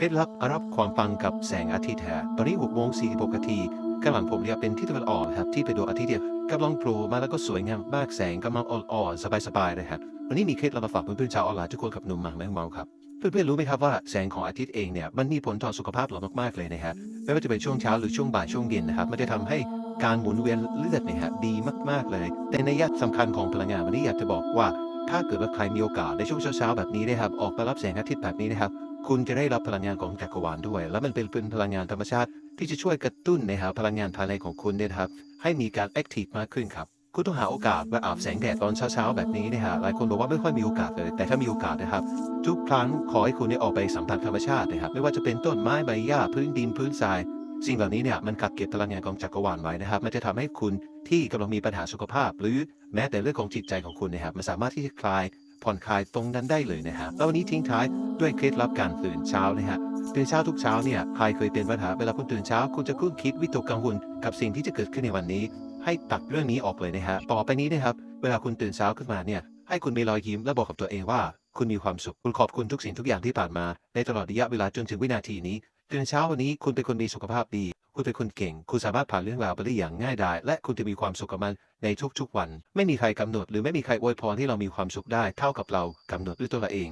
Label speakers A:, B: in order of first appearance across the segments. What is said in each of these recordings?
A: เคล็ดลับรับความปังกับแสงอาทิตย์ฮะตอนนี้6โมง46นาทีข้างหลังผมเนี่ยเป็นที่ตะวันออกครับที่ไปดูอาทิตย์เนี่ยกำลังโผล่มาแล้วก็สวยงามมากแสงกำลังอ่อนๆสบายๆเลยฮะวันนี้มีเคล็ดลับมาฝากเพื่อนๆชาวออนไลน์ทุกคนกับหนุ่มหมังแมงเมาครับเพื่อนๆรู้ไหมครับว่าแสงของอาทิตย์เองเนี่ยมันมีผลต่อสุขภาพเรามากๆเลยนะฮะไม่ว่าจะเป็นช่วงเช้าหรือช่วงบ่ายช่วงเย็นนะครับมันจะทำให้การหมุนเวียนเลือดเนี่ยฮะดีมากๆเลยแต่ในยะสำคัญของพลังงานวันนี้อยากจะบอกว่า ถ้าเกิดว่าใครมีโอกาสในช่วงเช้าๆแบบนี้นะครับออกมารับแสงอาทิตย์แบบนี้นะครับ คุณจะได้รับพลังงานของจักรวาลด้วย แล้วมันเป็นพลังงานธรรมชาติ ที่จะช่วยกระตุ้นในะครับพลังงานภายในของคุณเนี่ยนะครับให้มีการแอคทีฟมากขึ้นครับคุณต้องหาโอกาสมาอาบแสงแดดตอนเช้าๆ แบบนี้นะฮะหลายคนบอกว่าไม่ค่อยมีโอกาสเลย แต่ถ้ามีโอกาสนะครับ ทุกครั้งขอให้คุณได้ออกไปสัมผัสธรรมชาตินะครับ ไม่ว่าจะเป็นต้นไม้ใบหญ้าพื้นดินพื้นทราย สิ่งเหล่านี้เนี่ยมันกักเก็บพลังงานของจักรวาลไว้นะครับ มันจะทำให้คุณที่กำลังมีปัญหาสุขภาพ หรือแม้แต่เรื่องของจิตใจของคุณนะครับมันสามารถที่จะคลาย ผ่อนคลายตรงนั้นได้เลยนะฮะแล้ววันนี้ทิ้งท้ายด้วยเคล็ดลับการตื่นเช้านะฮะตื่นเช้าทุกเช้าเนี่ยใครเคยเป็นปัญหาเวลาคุณตื่นเช้าคุณจะคุ้นคิดวิตกกังวลกับสิ่งที่จะเกิดขึ้นในวันนี้ ให้ตัดเรื่องนี้ออกเลยนะฮะต่อไปนี้นะครับเวลาคุณตื่นเช้าขึ้นมาเนี่ยให้คุณมีรอยยิ้มและบอกกับตัวเองว่า คุณมีความสุขคุณขอบคุณทุกสิ่งทุกอย่างที่ผ่านมา ในตลอดระยะเวลาจนถึงวินาทีนี้ตื่นเช้าวันนี้คุณเป็นคนมีสุขภาพดีคุณเป็นคนเก่ง คุณสามารถผ่านเรื่องราวไปได้อย่างง่ายดาย และคุณจะมีความสุขกับมันในทุกๆวัน ไม่มีใครกำหนด หรือไม่มีใครอวยพรที่เรามีความสุขได้เท่ากับเรากำหนดด้วยตัวเราเอง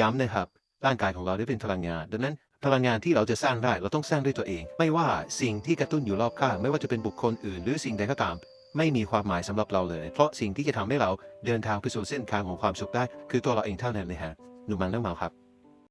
A: ย้ำนะครับ ร่างกายของเราได้เป็นพลังงาน ดังนั้นพลังงานที่เราจะสร้างได้เราต้องสร้างด้วยตัวเอง ไม่ว่าสิ่งที่กระตุ้นอยู่รอบข้างไม่ว่าจะเป็นบุคคลอื่น หรือสิ่งใดก็ตาม ไม่มีความหมายสำหรับเราเลย เพราะสิ่งที่จะทำให้เราเดินทางไปสู่เส้นทางของความสุขได้ คือตัวเราเองเท่านั้นเลยฮะหนุ่มมันเรื่องเมาครับ